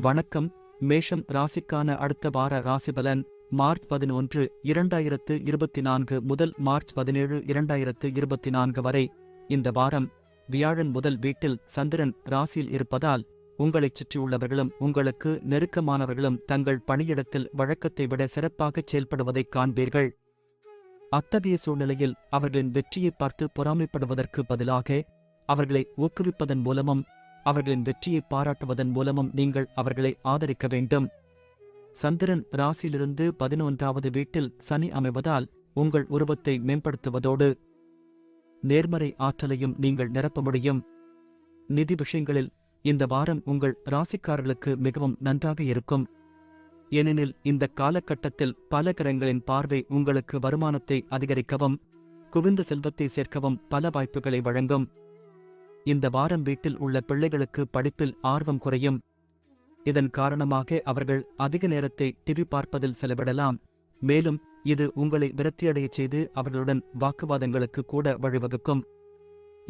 வணக்கம். மேஷம் ராசிக்கான அடுத்த வார ராசிபலன் மார்ச் பதினொன்று இரண்டாயிரத்து இருபத்தி நான்கு முதல் மார்ச் பதினேழு இரண்டாயிரத்து இருபத்தி நான்கு வரை. இந்த வாரம் வியாழன் முதல் வீட்டில் சந்திரன் ராசியில் இருப்பதால் உங்களைச் சுற்றியுள்ளவர்களும் உங்களுக்கு நெருக்கமானவர்களும் தங்கள் பணியிடத்தில் வழக்கத்தை விட சிறப்பாகச் செயல்படுவதைக் காண்பீர்கள். அத்தகைய சூழ்நிலையில் அவர்களின் வெற்றியை பார்த்து பொறாமைப்படுவதற்கு பதிலாக அவர்களை ஊக்குவிப்பதன் மூலமும் அவர்களின் வெற்றியை பாராட்டுவதன் மூலமும் நீங்கள் அவர்களை ஆதரிக்க வேண்டும். சந்திரன் ராசியிலிருந்து பதினொன்றாவது வீட்டில் சனி அமைவதால் உங்கள் உருவத்தை மேம்படுத்துவதோடு நேர்மறை ஆற்றலையும் நீங்கள் நிரப்ப முடியும். நிதி விஷயங்களில் இந்த வாரம் உங்கள் ராசிக்காரர்களுக்கு மிகவும் நன்றாக இருக்கும். ஏனெனில் இந்த காலகட்டத்தில் பல கிரகங்களின் பார்வை உங்களுக்கு வருமானத்தை அதிகரிக்கவும் குவிந்த செல்வத்தை சேர்க்கவும் பல வாய்ப்புகளை வழங்கும். இந்த வாரம் வீட்டில் உள்ள பிள்ளைகளுக்கு படிப்பில் ஆர்வம் குறையும். இதன் காரணமாக அவர்கள் அதிக நேரத்தை டிவி பார்ப்பதில் செலவிடலாம். மேலும் இது உங்களை விரத்தியடையச் செய்து அவர்களுடன் வாக்குவாதங்களுக்கு கூட வழிவகுக்கும்.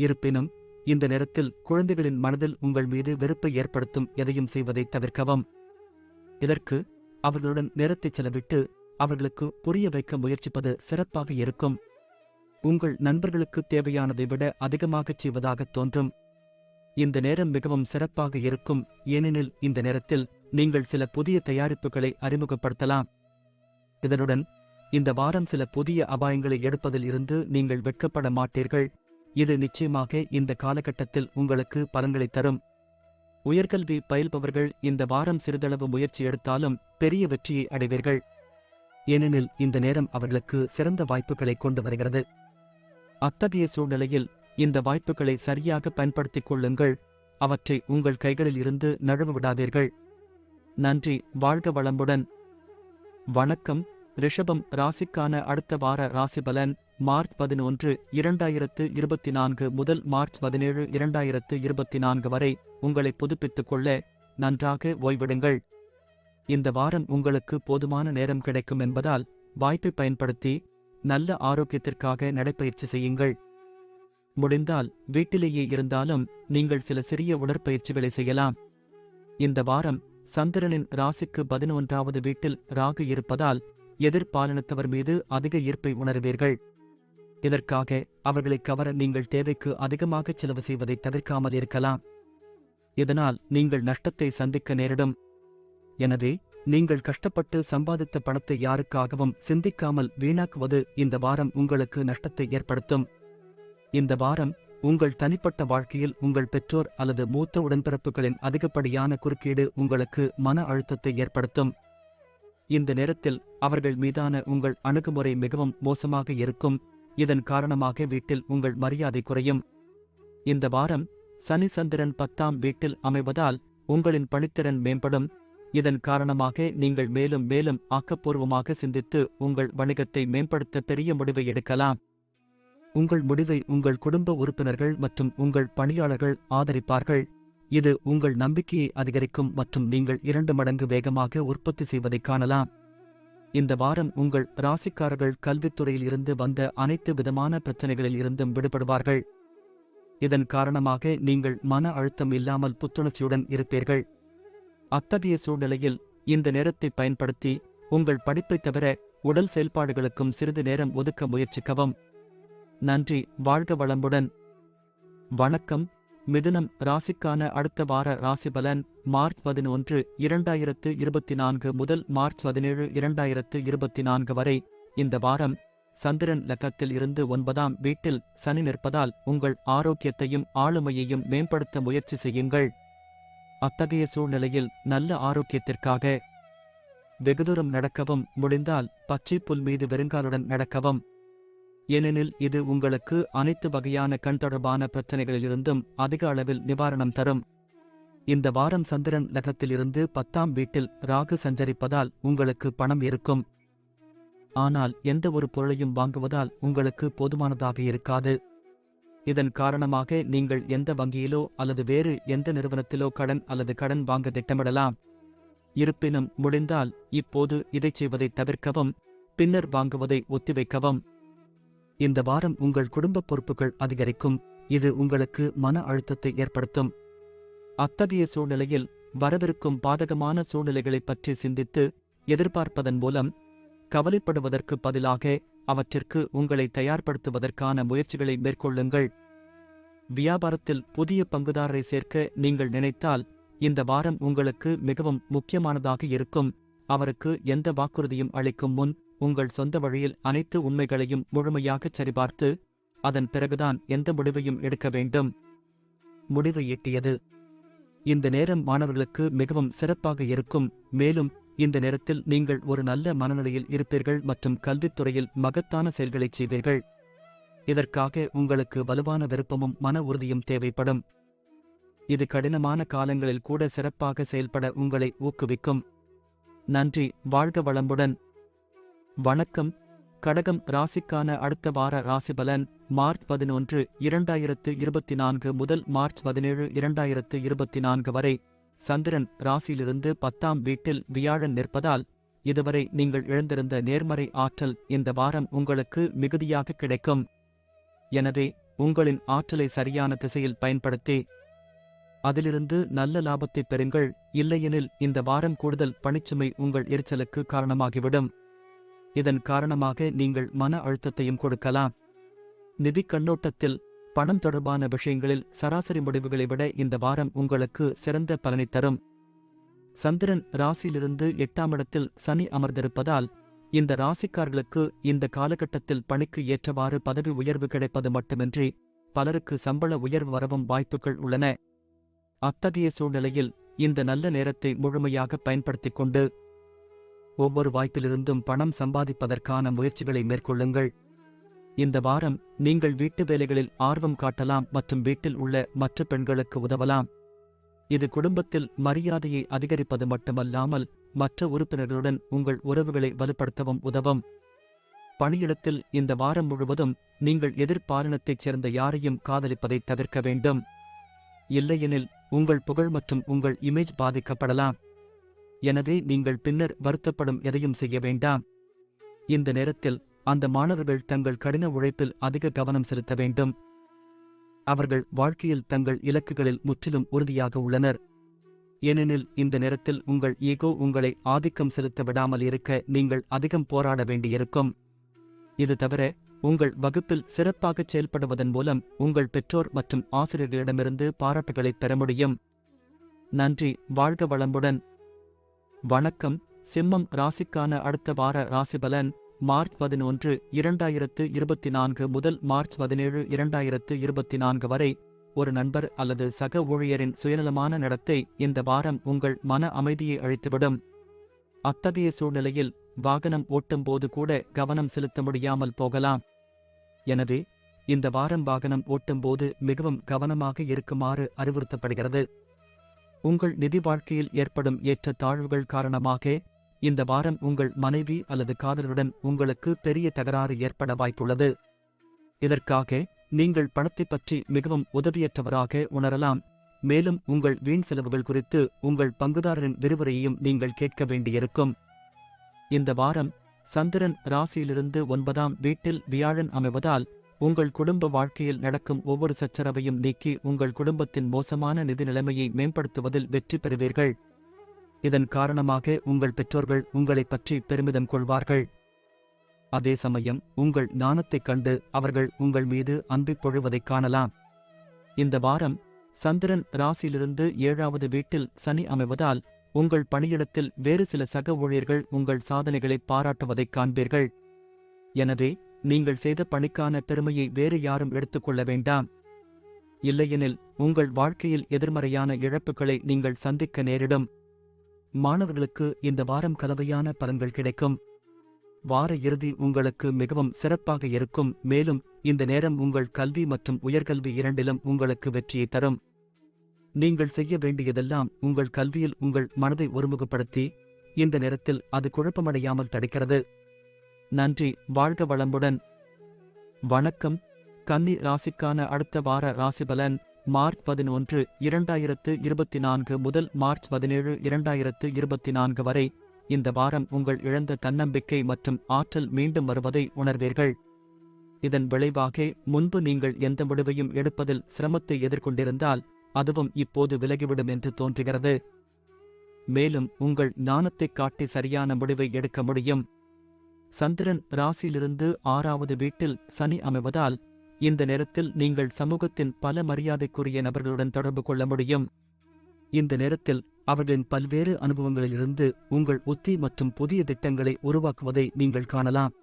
இருப்பினும் இந்த நேரத்தில் குழந்தைகளின் மனதில் உங்கள் மீது வெறுப்பை ஏற்படுத்தும் எதையும் செய்வதை தவிர்க்கவும். இதற்கு அவர்களுடன் நேரத்தை செலவிட்டு அவர்களுக்கு புரிய வைக்க முயற்சிப்பது சிறப்பாக இருக்கும். உங்கள் நண்பர்களுக்கு தேவையானதை விட அதிகமாகச் செய்வதாகத் தோன்றும். இந்த நேரம் மிகவும் சிறப்பாக இருக்கும் ஏனெனில் இந்த நேரத்தில் நீங்கள் சில புதிய தயாரிப்புகளை அறிமுகப்படுத்தலாம். இதனுடன் இந்த வாரம் சில புதிய அபாயங்களை எடுப்பதில் இருந்து நீங்கள் வெட்கப்பட மாட்டீர்கள். இது நிச்சயமாக இந்த காலகட்டத்தில் உங்களுக்கு பலன்களை தரும். உயர்கல்வி பயில்பவர்கள் இந்த வாரம் சிறிதளவு முயற்சி எடுத்தாலும் பெரிய வெற்றியை அடைவீர்கள். ஏனெனில் இந்த நேரம் அவர்களுக்கு சிறந்த வாய்ப்புகளை கொண்டு வருகிறது. அத்தகைய சூழ்நிலையில் இந்த வாய்ப்புகளை சரியாக பயன்படுத்திக் கொள்ளுங்கள். அவற்றை உங்கள் கைகளில் இருந்து நழுவ விடாதீர்கள். நன்றி வாழ்க வளமுடன். வணக்கம் ரிஷபம் ராசிக்கான அடுத்த வார ராசி பலன் மார்ச் பதினொன்று இரண்டாயிரத்து இருபத்தி நான்கு முதல் மார்ச் பதினேழு இரண்டாயிரத்து இருபத்தி நான்கு வரை உங்களை புதுப்பித்துக் கொள்ள நன்றாக ஓய்விடுங்கள். இந்த வாரம் உங்களுக்கு போதுமான நேரம் கிடைக்கும் என்பதால் வாய்ப்பை பயன்படுத்தி நல்ல ஆரோக்கியத்திற்காக நடைப்பயிற்சி செய்யுங்கள். முடிந்தால் வீட்டிலேயே இருந்தாலும் நீங்கள் சில சிறிய உடற்பயிற்சிகளை செய்யலாம். இந்த வாரம் சந்திரனின் ராசிக்கு பதினொன்றாவது வீட்டில் ராகு இருப்பதால் எதிர்பாலனத்தவர் மீது அதிக ஈர்ப்பை உணர்வீர்கள். இதற்காக அவர்களை கவர நீங்கள் தேவைக்கு அதிகமாக செலவு செய்வதை தவிர்க்காமல் இருக்கலாம். இதனால் நீங்கள் நஷ்டத்தை சந்திக்க நேரிடும். எனவே நீங்கள் கஷ்டப்பட்டு சம்பாதித்த பணத்தை யாருக்காகவும் சிந்திக்காமல் வீணாக்குவது இந்த வாரம் உங்களுக்கு நஷ்டத்தை ஏற்படுத்தும். இந்த வாரம் உங்கள் தனிப்பட்ட வாழ்க்கையில் உங்கள் பெற்றோர் அல்லது மூத்த உடன்பிறப்புகளின் அதிகப்படியான குறுக்கீடு உங்களுக்கு மன அழுத்தத்தை ஏற்படுத்தும். இந்த நேரத்தில் அவர்கள் மீதான உங்கள் அணுகுமுறை மிகவும் மோசமாக இருக்கும். இதன் காரணமாக வீட்டில் உங்கள் மரியாதை குறையும். இந்த வாரம் சனி சந்திரன் பத்தாம் வீட்டில் அமைவதால் உங்களின் பணித்திறன் மேம்படும். இதன் காரணமாக நீங்கள் மேலும் மேலும் ஆக்கப்பூர்வமாக சிந்தித்து உங்கள் வணிகத்தை மேம்படுத்த பெரிய முடிவை எடுக்கலாம். உங்கள் முடிவை உங்கள் குடும்ப உறுப்பினர்கள் மற்றும் உங்கள் பணியாளர்கள் ஆதரிப்பார்கள். இது உங்கள் நம்பிக்கையை அதிகரிக்கும் மற்றும் நீங்கள் இரண்டு மடங்கு வேகமாக உற்பத்தி செய்வதைக் காணலாம். இந்த வாரம் உங்கள் ராசிக்காரர்கள் கல்வித்துறையில் இருந்து வந்த அனைத்து விதமான பிரச்சனைகளில் இருந்தும் விடுபடுவார்கள். இதன் காரணமாக நீங்கள் மன அழுத்தம் இல்லாமல் புத்துணர்ச்சியுடன் இருப்பீர்கள். அத்தகைய சூழ்நிலையில் இந்த நேரத்தை பயன்படுத்தி உங்கள் படிப்பைத் தவிர உடல் செயல்பாடுகளுக்கும் சிறிது நேரம் ஒதுக்க முயற்சிக்கவும். நன்றி வாழ்க வளமுடன். வணக்கம். மிதுனம் ராசிக்கான அடுத்த வார ராசி பலன் மார்ச் பதினொன்று இரண்டாயிரத்து இருபத்தி நான்கு முதல் மார்ச் பதினேழு இரண்டாயிரத்து இருபத்தி நான்கு வரை. இந்த வாரம் சந்திரன் லக்கத்தில் இருந்து ஒன்பதாம் வீட்டில் சனி நிற்பதால் உங்கள் ஆரோக்கியத்தையும் ஆளுமையையும் மேம்படுத்த முயற்சி செய்யுங்கள். அத்தகைய சூழ்நிலையில் நல்ல ஆரோக்கியத்திற்காக வெகுதூரம் நடக்கவும் முடிந்தால் பச்சை புல் மீது வெறுங்காலுடன் நடக்கவும். ஏனெனில் இது உங்களுக்கு அனைத்து வகையான கண் தொடர்பான பிரச்சனைகளிலிருந்தும் அதிக அளவில் நிவாரணம் தரும். இந்த வாரம் சந்திரன் நகரத்திலிருந்து பத்தாம் வீட்டில் ராகு சஞ்சரிப்பதால் உங்களுக்கு பணம் இருக்கும். ஆனால் எந்த ஒரு பொருளையும் வாங்குவதால் உங்களுக்கு போதுமானதாக இருக்காது. இதன் காரணமாக நீங்கள் எந்த வங்கியிலோ அல்லது வேறு எந்த நிறுவனத்திலோ கடன் அல்லது கடன் வாங்க திட்டமிடலாம். இருப்பினும் முடிந்தால் இப்போது இதைச் செய்வதை தவிர்க்கவும் பின்னர் வாங்குவதை ஒத்திவைக்கவும். இந்த வாரம் உங்கள் குடும்ப பொறுப்புகள் அதிகரிக்கும். இது உங்களுக்கு மன அழுத்தத்தை ஏற்படுத்தும். அத்தகைய சூழ்நிலையில் வரவிருக்கும் பாதகமான சூழ்நிலைகளைப் பற்றி சிந்தித்து எதிர்பார்ப்பதன் மூலம் கவலைப்படுவதற்கு பதிலாக அவற்றிற்கு உங்களை தயார்படுத்துவதற்கான முயற்சிகளை மேற்கொள்ளுங்கள். வியாபாரத்தில் புதிய பங்குதாரரை சேர்க்க நீங்கள் நினைத்தால் இந்த வாரம் உங்களுக்கு மிகவும் முக்கியமானதாக இருக்கும். அவருக்கு எந்த வாக்குறுதியும் அளிக்கும் முன் உங்கள் சொந்த வழியில் அனைத்து உண்மைகளையும் முழுமையாகச் சரிபார்த்து அதன் பிறகுதான் எந்த முடிவையும் எடுக்க வேண்டும். முடிவு எட்டியது. இந்த நேரம் மாணவர்களுக்கு மிகவும் சிறப்பாக இருக்கும். மேலும் இந்த நேரத்தில் நீங்கள் ஒரு நல்ல மனநிலையில் இருப்பீர்கள் மற்றும் கல்வித்துறையில் மகத்தான செயல்களைச் செய்வீர்கள். இதற்காக உங்களுக்கு வலுவான விருப்பமும் மன உறுதியும் தேவைப்படும். இது கடினமான காலங்களில் கூட சிறப்பாக செயல்பட உங்களை ஊக்குவிக்கும். நன்றி வாழ்க வளமுடன். வணக்கம். கடகம் ராசிக்கான அடுத்த வார ராசிபலன் மார்ச் பதினொன்று இரண்டாயிரத்து இருபத்தி நான்கு முதல் மார்ச் பதினேழு இரண்டாயிரத்து இருபத்தி நான்கு வரை. சந்திரன் ராசியிலிருந்து பத்தாம் வீட்டில் வியாழன் நிற்பதால் இதுவரை நீங்கள் இழந்திருந்த நேர்மறை ஆற்றல் இந்த வாரம் உங்களுக்கு மிகுதியாக கிடைக்கும். எனவே உங்களின் ஆற்றலை சரியான திசையில் பயன்படுத்தி அதிலிருந்து நல்ல லாபத்தைப் பெறுங்கள். இல்லையெனில் இந்த வாரம் கூடுதல் பணிச்சுமை உங்கள் எரிச்சலுக்கு காரணமாகிவிடும். இதன் காரணமாக நீங்கள் மன அழுத்தத்தையும் கொடுக்கலாம். நிதி கண்ணோட்டத்தில் பணம் தொடர்பான விஷயங்களில் சராசரி முடிவுகளை விட இந்த வாரம் உங்களுக்கு சிறந்த பலனை தரும். சந்திரன் ராசியிலிருந்து எட்டாம் இடத்தில் சனி அமர்ந்திருப்பதால் இந்த ராசிக்காரர்களுக்கு இந்த காலகட்டத்தில் பணிக்கு ஏற்றவாறு பதவி உயர்வு கிடைப்பது மட்டுமின்றி பலருக்கு சம்பள உயர்வு வரவும் வாய்ப்புகள் உள்ளன. அத்தகைய சூழ்நிலையில் இந்த நல்ல நேரத்தை முழுமையாக பயன்படுத்திக் கொண்டு ஒவ்வொரு வாய்ப்பிலிருந்தும் பணம் சம்பாதிப்பதற்கான முயற்சிகளை மேற்கொள்ளுங்கள். இந்த வாரம் நீங்கள் வீட்டு வேலைகளில் ஆர்வம் காட்டலாம் மற்றும் வீட்டில் உள்ள மற்ற பெண்களுக்கு உதவலாம். இது குடும்பத்தில் மரியாதையை அதிகரிப்பது மட்டுமல்லாமல் மற்ற உறுப்பினர்களுடன் உங்கள் உறவுகளை வலுப்படுத்தவும் உதவும். பணியிடத்தில் இந்த வாரம் முழுவதும் நீங்கள் எதிர்பாலினத்தைச் சேர்ந்த யாரையும் காதலிப்பதை தவிர்க்க வேண்டும். இல்லையெனில் உங்கள் புகழ் மற்றும் உங்கள் இமேஜ் பாதிக்கப்படலாம். எனவே நீங்கள் பின்னர் வருத்தப்படும் எதையும் செய்ய வேண்டாம். இந்த நேரத்தில் அந்த மாணவர்கள் தங்கள் கடின உழைப்பில் அதிக கவனம் செலுத்த வேண்டும். அவர்கள் வாழ்க்கையில் தங்கள் இலக்குகளில் முற்றிலும் உறுதியாக உள்ளனர். ஏனெனில் இந்த நேரத்தில் உங்கள் ஈகோ உங்களை ஆதிக்கம் செலுத்த விடாமல் இருக்க நீங்கள் அதிகம் போராட வேண்டியிருக்கும். இது தவிர உங்கள் வகுப்பில் சிறப்பாகச் செயல்படுவதன் மூலம் உங்கள் பெற்றோர் மற்றும் ஆசிரியர்களிடமிருந்து பாராட்டுகளை பெற முடியும். நன்றி வாழ்க வளமுடன். வணக்கம். சிம்மம் ராசிக்கான அடுத்த வார ராசிபலன் மார்ச் பதினொன்று இரண்டாயிரத்து இருபத்தி நான்கு முதல் மார்ச் பதினேழு இரண்டாயிரத்து இருபத்தி நான்கு வரை ஒரு நண்பர் அல்லது சக ஊழியரின் சுயநலமான நடத்தை இந்த வாரம் உங்கள் மன அமைதியை அழித்துவிடும். அத்தகைய சூழ்நிலையில் வாகனம் ஓட்டும்போது கூட கவனம் செலுத்த முடியாமல் போகலாம். எனவே இந்த வாரம் வாகனம் ஓட்டும்போது மிகவும் கவனமாக இருக்குமாறு அறிவுறுத்தப்படுகிறது. உங்கள் நிதி வாழ்க்கையில் ஏற்படும் ஏற்ற தாழ்வுகள் காரணமாக இந்த வாரம் உங்கள் மனைவி அல்லது காதலருடன் உங்களுக்கு பெரிய தகராறு ஏற்பட வாய்ப்புள்ளது. இதற்காக நீங்கள் பணத்தைப் பற்றி மிகவும் உதவியற்றவராக உணரலாம். மேலும் உங்கள் வீண் செலவுகள் குறித்து உங்கள் பங்குதாரரின் விரிவுரையையும் நீங்கள் கேட்க வேண்டியிருக்கும். இந்த வாரம் சந்திரன் ராசியிலிருந்து ஒன்பதாம் வீட்டில் வியாழன் அமைவதால் உங்கள் குடும்ப வாழ்க்கையில் நடக்கும் ஒவ்வொரு சச்சரவையும் நீக்கி உங்கள் குடும்பத்தின் மோசமான நிதி நிலைமையை மேம்படுத்துவதில் வெற்றி பெறுவீர்கள். இதன் காரணமாக உங்கள் பெற்றோர்கள் உங்களைப் பற்றி பெருமிதம் கொள்வார்கள். அதே சமயம் உங்கள் ஞானத்தைக் கண்டு அவர்கள் உங்கள் மீது அன்பு பொழுவதைக் காணலாம். இந்த வாரம் சந்திரன் ராசியிலிருந்து ஏழாவது வீட்டில் சனி அமைவதால் உங்கள் பணியிடத்தில் வேறு சில சக ஊழியர்கள் உங்கள் சாதனைகளை பாராட்டுவதைக் காண்பீர்கள். எனவே நீங்கள் செய்த பணிக்கான பெருமையை வேறு யாரும் எடுத்துக்கொள்ள வேண்டாம். இல்லையெனில் உங்கள் வாழ்க்கையில் எதிர்மறையான இழப்புகளை நீங்கள் சந்திக்க நேரிடும். மாணவர்களுக்கு இந்த வாரம் கலவையான பலன்கள் கிடைக்கும். வார இறுதி உங்களுக்கு மிகவும் சிறப்பாக இருக்கும். மேலும் இந்த நேரம் உங்கள் கல்வி மற்றும் உயர்கல்வி இரண்டிலும் உங்களுக்கு வெற்றியை தரும். நீங்கள் செய்ய வேண்டியதெல்லாம் உங்கள் கல்வியில் உங்கள் மனதை ஒருமுகப்படுத்தி இந்த நேரத்தில் அது குழப்பமடையாமல் தடுக்கிறது. நன்றி வாழ்க வளமுடன். வணக்கம். கன்னி ராசிக்கான அடுத்த வார ராசிபலன். மார்ச் பதினொன்று இரண்டாயிரத்து இருபத்தி நான்கு முதல் மார்ச் பதினேழு இரண்டாயிரத்து இருபத்தி நான்கு வரை இந்த வாரம் உங்கள் இழந்த தன்னம்பிக்கை மற்றும் ஆற்றல் மீண்டும் வருவதை உணர்வீர்கள். இதன் விளைவாக முன்பு நீங்கள் எந்த முடிவையும் எடுப்பதில் சிரமத்தை எதிர்கொண்டிருந்தால் அதுவும் இப்போது விலகிவிடும் என்று தோன்றுகிறது. மேலும் உங்கள் ஞானத்தைக் காட்டி சரியான முடிவை எடுக்க முடியும். சந்திரன் ராசியிலிருந்து ஆறாவது வீட்டில் சனி அமைவதால் இந்த நேரத்தில் நீங்கள் சமூகத்தின் பல மரியாதைக்குரிய நபர்களுடன் தொடர்பு கொள்ள முடியும். இந்த நேரத்தில் அவர்களின் பல்வேறு அனுபவங்களிலிருந்து உங்கள் உத்தி மற்றும் புதிய திட்டங்களை உருவாக்குவதை நீங்கள் காணலாம்.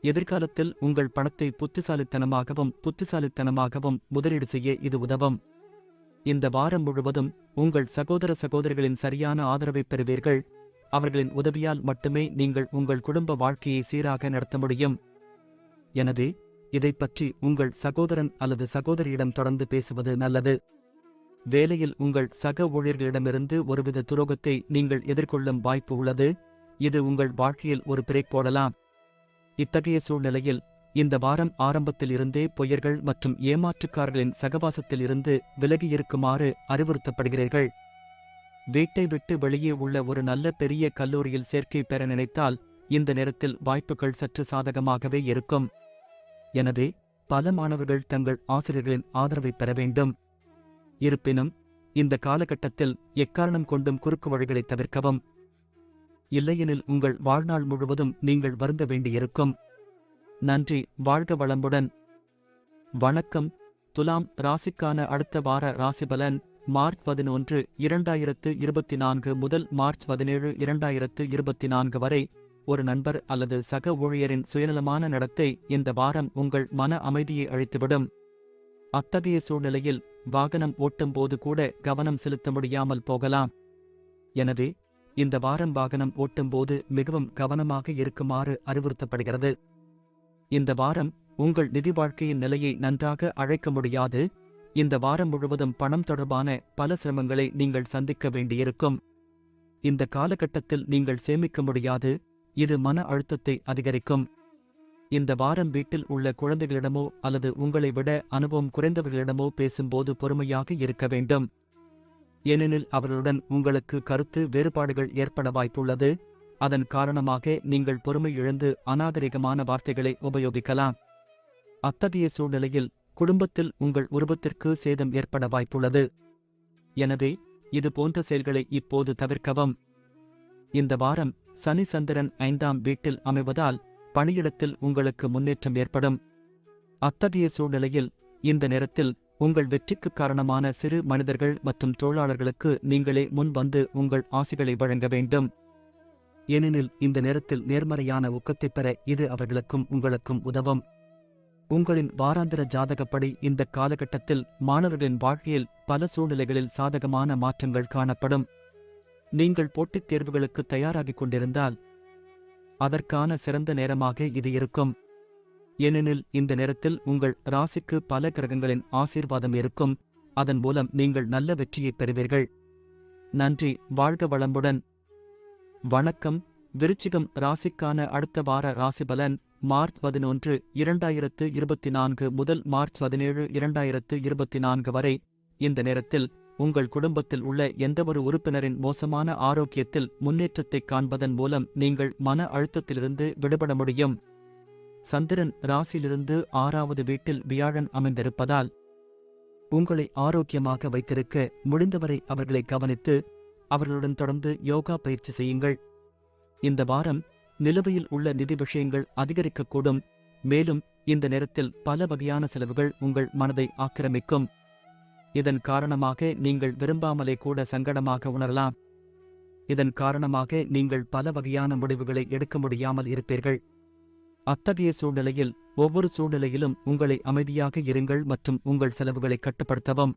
எதிர்காலத்தில் உங்கள் பணத்தை புத்திசாலித்தனமாகவும் புத்திசாலித்தனமாகவும் முதலீடு செய்ய இது உதவும். இந்த வாரம் முழுவதும் உங்கள் சகோதர சகோதரிகளின் சரியான ஆதரவை பெறுவீர்கள். அவர்களின் உதவியால் மட்டுமே நீங்கள் உங்கள் குடும்ப வாழ்க்கையை சீராக நடத்த முடியும். எனவே இதைப் பற்றி உங்கள் சகோதரன் அல்லது சகோதரியிடம் தொடர்ந்து பேசுவது நல்லது. வேலையில் உங்கள் சக ஊழியர்களிடமிருந்து ஒருவித துரோகத்தை நீங்கள் எதிர்கொள்ளும் வாய்ப்பு உள்ளது. இது உங்கள் வாழ்க்கையில் ஒரு பிரேக் போடலாம். இத்தகைய சூழ்நிலையில் இந்த வாரம் ஆரம்பத்தில் இருந்தே பொய்யர்கள் மற்றும் ஏமாற்றுக்காரர்களின் சகவாசத்தில் இருந்து விலகியிருக்குமாறு அறிவுறுத்தப்படுகிறீர்கள். வீட்டை விட்டு வெளியே உள்ள ஒரு நல்ல பெரிய கல்லூரியில் சேர்க்கை பெற நினைத்தால் இந்த நேரத்தில் வாய்ப்புகள் சற்று சாதகமாகவே இருக்கும். எனவே பல மாணவர்கள் தங்கள் ஆசிரியர்களின் ஆதரவை பெற வேண்டும். இருப்பினும் இந்த காலகட்டத்தில் எக்காரணம் கொண்டும் குறுக்கு வழிகளை தவிர்க்கவும். இல்லையெனில் உங்கள் வாழ்நாள் முழுவதும் நீங்கள் வருந்த வேண்டியிருக்கும். நன்றி வாழ்க வளமுடன். வணக்கம் துலாம் ராசிக்கான அடுத்த வார ராசிபலன் மார்ச் பதினொன்று இரண்டாயிரத்து இருபத்தி நான்கு முதல் மார்ச் பதினேழு இரண்டாயிரத்து இருபத்தி நான்கு வரை ஒரு நண்பர் அல்லது சக ஊழியரின் சுயநலமான நடத்தை இந்த வாரம் உங்கள் மன அமைதியை அழித்துவிடும். அத்தகைய சூழ்நிலையில் வாகனம் ஓட்டும்போது கூட கவனம் செலுத்த முடியாமல் போகலாம். எனவே இந்த வாரம் வாகனம் ஓட்டும்போது மிகவும் கவனமாக இருக்குமாறு அறிவுறுத்தப்படுகிறது. இந்த வாரம் உங்கள் நிதி வாழ்க்கையின் நிலையை நன்றாக அழைக்க முடியாது. இந்த வாரம் முழுவதும் பணம் தொடர்பான பல சிரமங்களை நீங்கள் சந்திக்க வேண்டியிருக்கும். இந்த காலகட்டத்தில் நீங்கள் சேமிக்க முடியாது. இது மன அழுத்தத்தை அதிகரிக்கும். இந்த வாரம் வீட்டில் உள்ள குழந்தைகளிடமோ அல்லது உங்களை விட அனுபவம் குறைந்தவர்களிடமோ பேசும்போது பொறுமையாக இருக்க வேண்டும். ஏனெனில் அவர்களுடன் உங்களுக்கு கருத்து வேறுபாடுகள் ஏற்பட வாய்ப்புள்ளது. அதன் காரணமாக நீங்கள் பொறுமை இழந்து அநாகரிகமான வார்த்தைகளை உபயோகிக்கலாம். அத்தகைய சூழ்நிலையில் குடும்பத்தில் உங்கள் உருவத்திற்கு சேதம் ஏற்பட வாய்ப்புள்ளது. எனவே இது போன்ற செயல்களை இப்போது தவிர்க்கவும். இந்த வாரம் சனி சந்திரன் ஐந்தாம் வீட்டில் அமைவதால் பணியிடத்தில் உங்களுக்கு முன்னேற்றம் ஏற்படும். அத்தகைய சூழ்நிலையில் இந்த நேரத்தில் உங்கள் வெற்றிக்கு காரணமான சிறு மனிதர்கள் மற்றும் தொழிலாளர்களுக்கு நீங்களே முன் வந்து உங்கள் ஆசிகளை வழங்க வேண்டும். ஏனெனில் இந்த நேரத்தில் நேர்மறையான ஊக்கத்தைப் பெற இது அவர்களுக்கும் உங்களுக்கும் உதவும். உங்களின் வாராந்திர ஜாதகப்படி இந்த காலகட்டத்தில் மாணவர்களின் வாழ்க்கையில் பல சூழ்நிலைகளில் சாதகமான மாற்றங்கள் காணப்படும். நீங்கள் போட்டித் தேர்வுகளுக்கு தயாராகிக் கொண்டிருந்தால் அதற்கான சிறந்த நேரமாக இது இருக்கும். ஏனெனில் இந்த நேரத்தில் உங்கள் ராசிக்கு பல கிரகங்களின் ஆசீர்வாதம் இருக்கும். அதன் மூலம் நீங்கள் நல்ல வெற்றியைப் பெறுவீர்கள். நன்றி வாழ்க வளமுடன். வணக்கம். விருச்சிகம் ராசிக்கான அடுத்த வார ராசிபலன் மார்ச் பதினொன்று இரண்டாயிரத்து இருபத்தி நான்கு முதல் மார்ச் பதினேழு இரண்டாயிரத்து இருபத்தி நான்கு வரை. இந்த நேரத்தில் உங்கள் குடும்பத்தில் உள்ள எந்தவொரு உறுப்பினரின் மோசமான ஆரோக்கியத்தில் முன்னேற்றத்தைக் காண்பதன் மூலம் நீங்கள் மன அழுத்தத்திலிருந்து விடுபட முடியும். சந்திரன் ராசியிலிருந்து ஆறாவது வீட்டில் வியாழன் அமைந்திருப்பதால் உங்களை ஆரோக்கியமாக வைத்திருக்க முடிந்தவரை அவர்களை கவனித்து அவர்களுடன் தொடர்ந்து யோகா பயிற்சி செய்யுங்கள். இந்த வாரம் நிலுவையில் உள்ள நிதி விஷயங்கள் அதிகரிக்கக்கூடும். மேலும் இந்த நேரத்தில் பல வகையான செலவுகள் உங்கள் மனதை ஆக்கிரமிக்கும். இதன் காரணமாக நீங்கள் விரும்பாமலே கூட சங்கடமாக உணரலாம். இதன் காரணமாக நீங்கள் பல வகையான முடிவுகளை எடுக்க முடியாமல் இருப்பீர்கள். அத்தகைய சூழ்நிலையில் ஒவ்வொரு சூழ்நிலையிலும் உங்களை அமைதியாக இருங்கள் மற்றும் உங்கள் செலவுகளை கட்டுப்படுத்தவும்.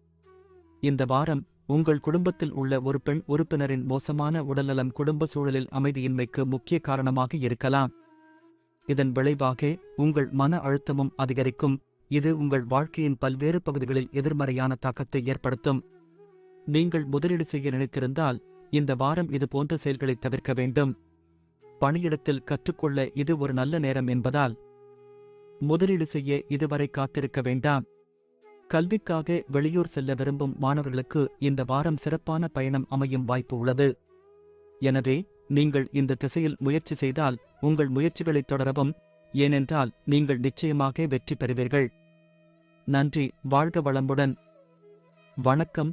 இந்த வாரம் உங்கள் குடும்பத்தில் உள்ள ஒரு பெண் உறுப்பினரின் மோசமான உடல்நலம் குடும்ப சூழலில் அமைதியின்மைக்கு முக்கிய காரணமாக இருக்கலாம். இதன் விளைவாக உங்கள் மன அழுத்தமும் அதிகரிக்கும். இது உங்கள் வாழ்க்கையின் பல்வேறு பகுதிகளில் எதிர்மறையான தாக்கத்தை ஏற்படுத்தும். நீங்கள் முதலீடு செய்ய நினைத்திருந்தால் இந்த வாரம் இது போன்ற செயல்களை தவிர்க்க வேண்டும். பணியிடத்தில் கற்றுக்கொள்ள இது ஒரு நல்ல நேரம் என்பதால் முதலீடு செய்ய இதுவரை காத்திருக்க வேண்டாம். கல்விக்காக வெளியூர் செல்ல விரும்பும் மாணவர்களுக்கு இந்த வாரம் சிறப்பான பயணம் அமையும் வாய்ப்பு உள்ளது. எனவே நீங்கள் இந்த திசையில் முயற்சி செய்தால் உங்கள் முயற்சிகளைத் தொடரவும் ஏனென்றால் நீங்கள் நிச்சயமாக வெற்றி பெறுவீர்கள். நன்றி வாழ்க வளமுடன். வணக்கம்.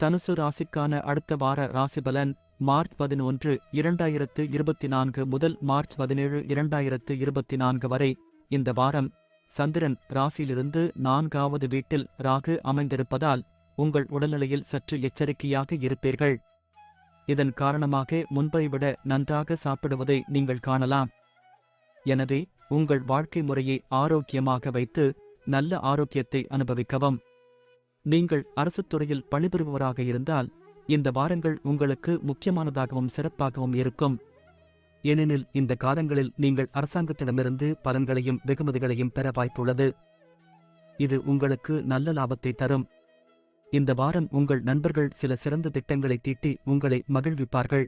தனுசு ராசிக்கான அடுத்த வார ராசிபலன் மார்ச் பதினொன்று இரண்டாயிரத்து இருபத்தி நான்கு முதல் மார்ச் பதினேழு இரண்டாயிரத்து இருபத்தி நான்கு வரை. இந்த வாரம் சந்திரன் ராசியிலிருந்து நான்காவது வீட்டில் ராகு அமைந்திருப்பதால் உங்கள் உடல்நிலையில் சற்று எச்சரிக்கையாக இருப்பீர்கள். இதன் காரணமாக முன்பை விட நன்றாக சாப்பிடுவதை நீங்கள் காணலாம். எனவே உங்கள் வாழ்க்கை முறையை ஆரோக்கியமாக வைத்து நல்ல ஆரோக்கியத்தை அனுபவிக்கவும். நீங்கள் அரசுத் துறையில் பணிபுரிபவராக இருந்தால் இந்த வாரங்கள் உங்களுக்கு முக்கியமானதாகவும் சிறப்பாகவும் இருக்கும். ஏனெனில் இந்த காலங்களில் நீங்கள் அரசாங்கத்திடமிருந்து பலன்களையும் வெகுமதிகளையும் பெற வாய்ப்புள்ளது. இது உங்களுக்கு நல்ல லாபத்தை தரும். இந்த வாரம் உங்கள் நண்பர்கள் சில சிறந்த திட்டங்களை தீட்டி உங்களை மகிழ்விப்பார்கள்.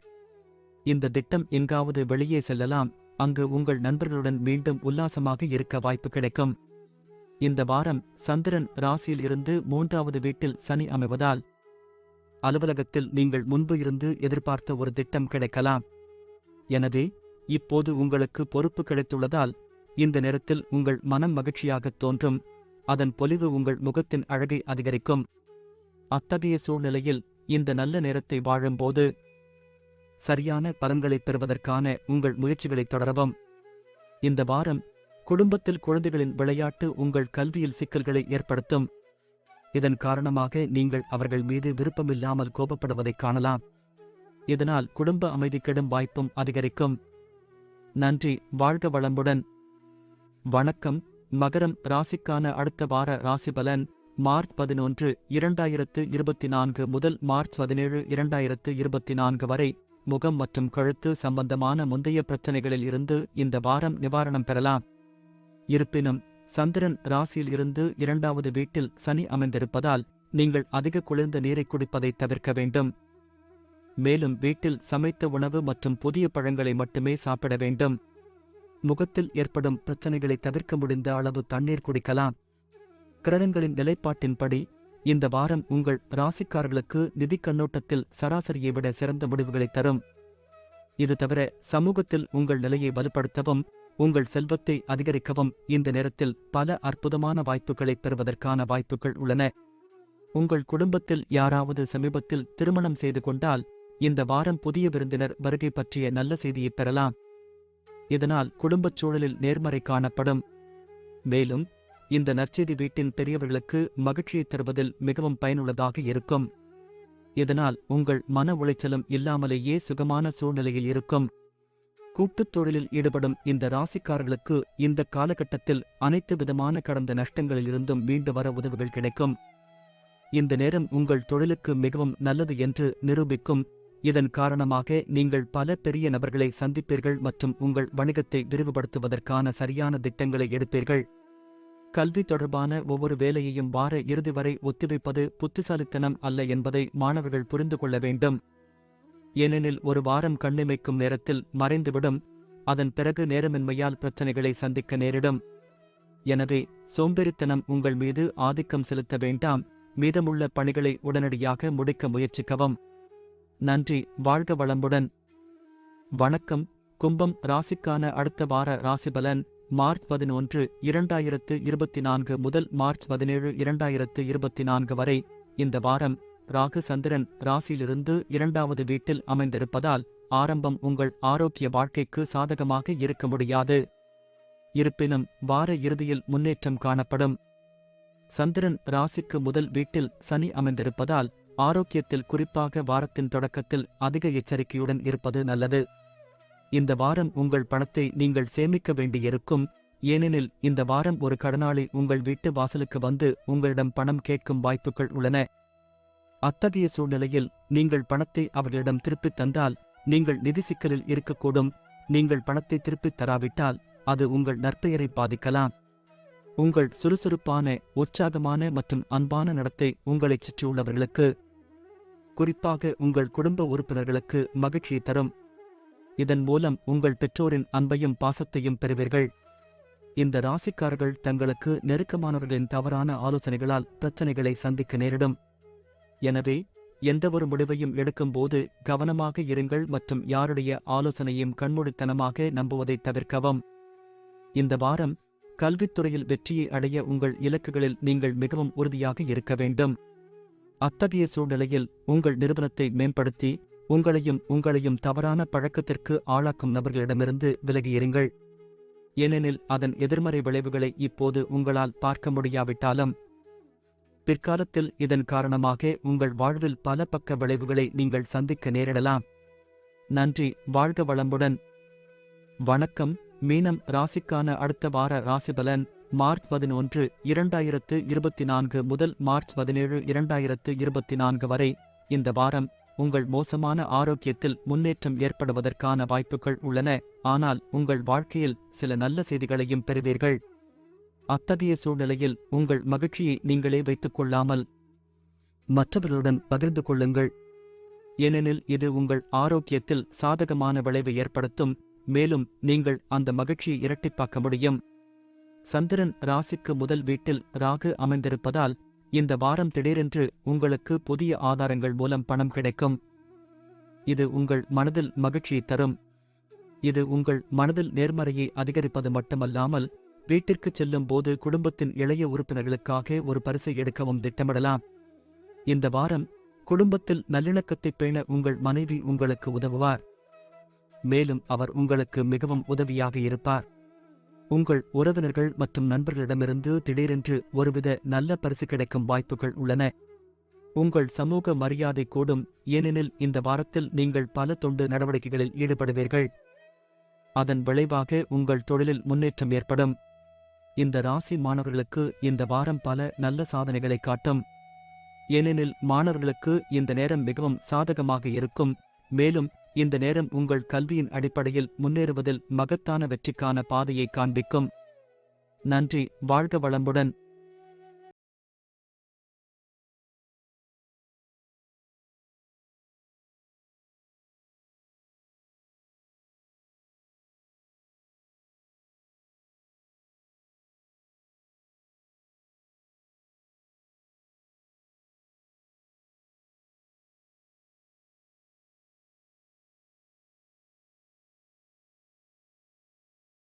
இந்த திட்டம் எங்காவது வெளியே செல்லலாம். அங்கு உங்கள் நண்பர்களுடன் மீண்டும் உல்லாசமாக இருக்க வாய்ப்பு கிடைக்கும். இந்த வாரம் சந்திரன் ராசியில் இருந்து மூன்றாவது வீட்டில் சனி அமைவதால் அலுவலகத்தில் நீங்கள் முன்பு இருந்து எதிர்பார்த்த ஒரு திட்டம் கிடைக்கலாம். எனவே இப்போது உங்களுக்கு பொறுப்பு கிடைத்துள்ளதால் இந்த நேரத்தில் உங்கள் மனம் மகிழ்ச்சியாகத் தோன்றும். அதன் பொலிவு உங்கள் முகத்தின் அழகை அதிகரிக்கும். அத்தகைய சூழ்நிலையில் இந்த நல்ல நேரத்தை வாழும்போது சரியான பலன்களைப் பெறுவதற்கான உங்கள் முயற்சிகளைத் தொடரவும். இந்த வாரம் குடும்பத்தில் குழந்தைகளின் விளையாட்டு உங்கள் கல்வியில் சிக்கல்களை ஏற்படுத்தும். இதன் காரணமாக நீங்கள் அவர்கள் மீது விருப்பமில்லாமல் கோபப்படுவதைக் காணலாம். இதனால் குடும்ப அமைதி கெடும் வாய்ப்பும் அதிகரிக்கும். நன்றி வாழ்க வளமுடன். வணக்கம் மகரம் ராசிக்கான அடுத்த வார ராசி பலன் மார்ச் பதினொன்று இரண்டாயிரத்து இருபத்தி நான்கு முதல் மார்ச் பதினேழு இரண்டாயிரத்து இருபத்தி நான்கு வரை. முகம் மற்றும் கழுத்து சம்பந்தமான முந்தைய பிரச்சனைகளில் இருந்து இந்த வாரம் நிவாரணம் பெறலாம். இருப்பினும் சந்திரன் ராசியில் இருந்து இரண்டாவது வீட்டில் சனி அமைந்திருப்பதால் நீங்கள் அதிக குளிர்ந்த நீரை குடிப்பதை தவிர்க்க வேண்டும். மேலும் வீட்டில் சமைத்த உணவு மற்றும் புதிய பழங்களை மட்டுமே சாப்பிட வேண்டும். முகத்தில் ஏற்படும் பிரச்சனைகளை தவிர்க்க முடிந்த அளவு தண்ணீர் குடிக்கலாம். கிரகங்களின் நிலைப்பாட்டின்படி இந்த வாரம் உங்கள் ராசிக்காரர்களுக்கு நிதி கண்ணோட்டத்தில் சராசரியை விட சிறந்த முடிவுகளை தரும். இது தவிர சமூகத்தில் உங்கள் நிலையை வலுப்படுத்தவும் உங்கள் செல்வத்தை அதிகரிக்கவும் இந்த நேரத்தில் பல அற்புதமான வாய்ப்புகளை பெறுவதற்கான வாய்ப்புகள் உள்ளன. உங்கள் குடும்பத்தில் யாராவது சமீபத்தில் திருமணம் செய்து கொண்டால் இந்த வாரம் புதிய விருந்தினர் வருகை பற்றிய நல்ல செய்தியை பெறலாம். இதனால் குடும்பச் சூழலில் நேர்மறை காணப்படும். மேலும் இந்த நற்செய்தி வீட்டின் பெரியவர்களுக்கு மகிழ்ச்சியை தருவதில் மிகவும் பயனுள்ளதாக இருக்கும். இதனால் உங்கள் மன உளைச்சலும் இல்லாமலேயே சுகமான சூழ்நிலையில் இருக்கும். கூட்டுத் தொழிலில் ஈடுபடும் இந்த ராசிக்காரர்களுக்கு இந்த காலகட்டத்தில் அனைத்து விதமான கடந்த நஷ்டங்களிலிருந்தும் மீண்டு வர உதவிகள் கிடைக்கும். இந்த நேரம் உங்கள் தொழிலுக்கு மிகவும் நல்லது என்று நிரூபிக்கும். இதன் காரணமாக நீங்கள் பல பெரிய நபர்களை சந்திப்பீர்கள் மற்றும் உங்கள் வணிகத்தை விரிவுபடுத்துவதற்கான சரியான திட்டங்களை எடுப்பீர்கள். கல்வி தொடர்பான ஒவ்வொரு வேலையையும் வார இறுதி வரை ஒத்திவைப்பது புத்திசாலித்தனம் அல்ல என்பதை மாணவர்கள் புரிந்து கொள்ள வேண்டும். ஏனெனில் ஒரு வாரம் கண்ணிமைக்கும் நேரத்தில் மறைந்துவிடும் அதன் பிறகு நேரமின்மையால் பிரச்சனைகளை சந்திக்க நேரிடும். எனவே சோம்பேறித்தனம் உங்கள் மீது ஆதிக்கம் செலுத்த வேண்டாம் மீதமுள்ள பணிகளை உடனடியாக முடிக்க முயற்சிக்கவும். நன்றி வாழ்க வளமுடன். வணக்கம் கும்பம் ராசிக்கான அடுத்த வார ராசிபலன் மார்ச் பதினொன்று இரண்டாயிரத்து இருபத்தி நான்கு முதல் மார்ச் பதினேழு இரண்டாயிரத்து இருபத்தி நான்கு வரை இந்த வாரம் ராகு சந்திரன் ராசியிலிருந்து இரண்டாவது வீட்டில் அமைந்திருப்பதால் ஆரம்பம் உங்கள் ஆரோக்கிய வாழ்க்கைக்கு சாதகமாக இருக்க முடியாது. இருப்பினும் வார இறுதியில் முன்னேற்றம் காணப்படும். சந்திரன் ராசிக்கு முதல் வீட்டில் சனி அமைந்திருப்பதால் ஆரோக்கியத்தில் குறிப்பாக வாரத்தின் தொடக்கத்தில் அதிக எச்சரிக்கையுடன் இருப்பது நல்லது. இந்த வாரம் உங்கள் பணத்தை நீங்கள் சேமிக்க வேண்டியிருக்கும். ஏனெனில் இந்த வாரம் ஒரு கடனாளி உங்கள் வீட்டு வாசலுக்கு வந்து உங்களிடம் பணம் கேட்கும் வாய்ப்புகள் உள்ளன. அத்தகைய சூழ்நிலையில் நீங்கள் பணத்தை அவர்களிடம் திருப்பித் தந்தால் நீங்கள் நிதி சிக்கலில் இருக்கக்கூடும். நீங்கள் பணத்தை திருப்பித் தராவிட்டால் அது உங்கள் நற்பெயரை பாதிக்கலாம். உங்கள் சுறுசுறுப்பான உற்சாகமான மற்றும் அன்பான நடத்தை உங்களைச் சுற்றியுள்ளவர்களுக்கு குறிப்பாக உங்கள் குடும்ப உறுப்பினர்களுக்கு மகிழ்ச்சியை தரும். இதன் மூலம் உங்கள் பெற்றோரின் அன்பையும் பாசத்தையும் பெறுவீர்கள். இந்த ராசிக்காரர்கள் தங்களுக்கு நெருக்கமானவர்களின் தவறான ஆலோசனைகளால் பிரச்சனைகளை சந்திக்க நேரிடும். எனவே எந்தவொரு முடிவையும் எடுக்கும்போது கவனமாக இருங்கள் மற்றும் யாருடைய ஆலோசனையும் கண்மூடித்தனமாக நம்புவதை தவிர்க்கவும். இந்த வாரம் கல்வித்துறையில் வெற்றியை அடைய உங்கள் இலக்குகளில் நீங்கள் மிகவும் உறுதியாக இருக்க வேண்டும். அத்தகைய சூழ்நிலையில் உங்கள் நிறுவனத்தை மேம்படுத்தி உங்களையும் உங்களையும் தவறான பழக்கத்திற்கு ஆளாக்கும் நபர்களிடமிருந்து விலகியிருங்கள். ஏனெனில் அதன் எதிர்மறை விளைவுகளை இப்போது உங்களால் பார்க்க முடியாவிட்டாலும் பிற்காலத்தில் இதன் காரணமாக உங்கள் வாழ்வில் பல பக்க விளைவுகளை நீங்கள் சந்திக்க நேரிடலாம். நன்றி வாழ்க வளமுடன். வணக்கம் மீனம் ராசிக்கான அடுத்த வார ராசிபலன் மார்ச் பதினொன்று இரண்டாயிரத்து இருபத்தி நான்கு முதல் மார்ச் பதினேழு இரண்டாயிரத்து இருபத்தி நான்கு வரை இந்த வாரம் உங்கள் மோசமான ஆரோக்கியத்தில் முன்னேற்றம் ஏற்படுவதற்கான வாய்ப்புகள் உள்ளன ஆனால் உங்கள் வாழ்க்கையில் சில நல்ல செய்திகளையும் பெறுவீர்கள். அத்தகைய சூழ்நிலையில் உங்கள் மகிழ்ச்சியை நீங்களே வைத்துக் கொள்ளாமல் மற்றவர்களுடன் பகிர்ந்து கொள்ளுங்கள். ஏனெனில் இது உங்கள் ஆரோக்கியத்தில் சாதகமான விளைவை ஏற்படுத்தும் மேலும் நீங்கள் அந்த மகிழ்ச்சியை இரட்டிப்பாக்க முடியும். சந்திரன் ராசிக்கு முதல் வீட்டில் ராகு அமைந்திருப்பதால் இந்த வாரம் திடீரென்று உங்களுக்கு புதிய ஆதாரங்கள் மூலம் பணம் கிடைக்கும். இது உங்கள் மனதில் மகிழ்ச்சியை தரும். இது உங்கள் மனதில் நேர்மறையை அதிகரிப்பது மட்டுமல்லாமல் வீட்டிற்குச் செல்லும் போது குடும்பத்தின் இளைய உறுப்பினர்களுக்காக ஒரு பரிசை எடுக்கவும் திட்டமிடலாம். இந்த வாரம் குடும்பத்தில் நல்லிணக்கத்தை பேண உங்கள் மனைவி உங்களுக்கு உதவுவார். மேலும் அவர் உங்களுக்கு மிகவும் உதவியாக இருப்பார். உங்கள் உறவினர்கள் மற்றும் நண்பர்களிடமிருந்து திடீரென்று ஒருவித நல்ல பரிசு கிடைக்கும் வாய்ப்புகள் உள்ளன. உங்கள் சமூக மரியாதை கூடும் ஏனெனில் இந்த வாரத்தில் நீங்கள் பல தொண்டு நடவடிக்கைகளில் ஈடுபடுவீர்கள். அதன் விளைவாக உங்கள் தொழிலில் முன்னேற்றம் ஏற்படும். இந்த ராசி மாணவர்களுக்கு இந்த வாரம் பல நல்ல சாதனைகளை காட்டும். ஏனெனில் மாணவர்களுக்கு இந்த நேரம் மிகவும் சாதகமாக இருக்கும். மேலும் இந்த நேரம் உங்கள் கல்வியின் அடிப்படையில் முன்னேறுவதில் மகத்தான வெற்றிக்கான பாதையை காண்பிக்கும். நன்றி வாழ்க வளமுடன்.